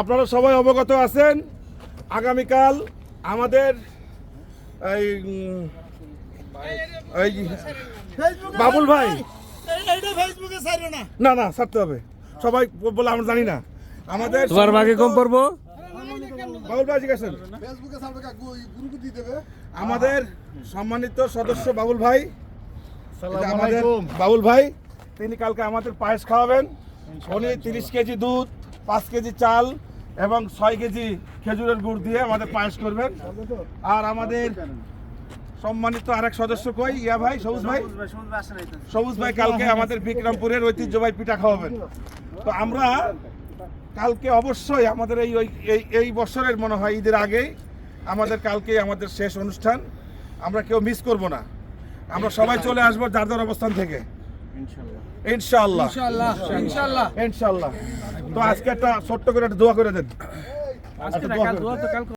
আপনারা সবাই অবগত আছেন আগামীকাল আমাদের এই এই বাবুল ভাই। এইটা ফেসবুকে ছাড়ো না না না ছাড়তে হবে। সবাই বলে আমরা জানি না। আমাদের তোমার ভাগে কম পড়ব? বাবুল ভাই জিজ্ঞাসেন দেবে আমাদের সম্মানিত সদস্য বাবুল ভাই। আমাদের বাবুল ভাই তিনি কালকে আমাদের পায়েস খাওয়াবেন। উনি তিরিশ কেজি দুধ পাঁচ কেজি চাল এবং ছয় কেজি খেজুরের গুড় দিয়ে আমাদের পায়েস করবেন। আর আমাদের সম্মানিত আরেক সদস্য কই? ইয়া ভাই সবুজ ভাই? সবুজ ভাই কালকে আমাদের বিক্রমপুরের ঐতিহ্যবাহী পিঠা খাওয়াবেন। তো আমরা কালকে অবশ্যই আমাদের এই ওই- এই বছরের মনে হয় ঈদের আগেই আমাদের কালকে আমাদের শেষ অনুষ্ঠান। আমরা কেউ মিস করব না। আমরা সবাই চলে আসব যার যার অবস্থান থেকে। ইনশাআল্লাহ ইনশাল্লাহ। ইনশাল্লাহ ইনশাআল্লাহ তো আজকে একটা ছোট্ট করে একটা দোয়া করে দেন। একটা দোয়া করে দেন।